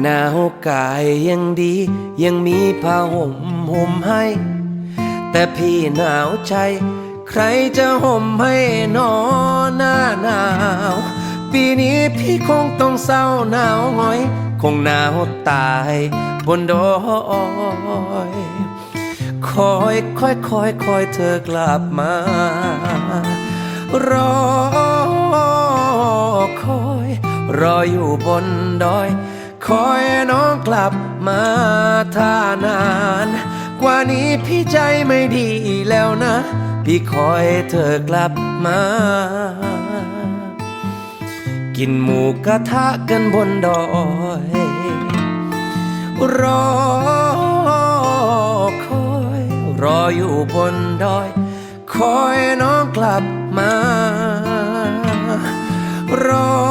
หนาวกายยังดี ยังมีผ้าห่มห่มให้ แต่พี่หนาวใจ ใครจะห่มให้นอนหน้าหนาว ปีนี้พี่คงต้องเศร้าหนาวหงอย คงหนาวตายบนดอยคอยคอยคอยคอยเธอกลับมารอคอย รออยู่บนดอย คอยน้องกลับมาท่านาน กว่านี้พี่ใจไม่ดีแล้วนะ พี่คอยเธอกลับมา กินหมูกระทะกันบนดอย รอคอยรออยู่บนดอย คอยน้องกลับมา รอ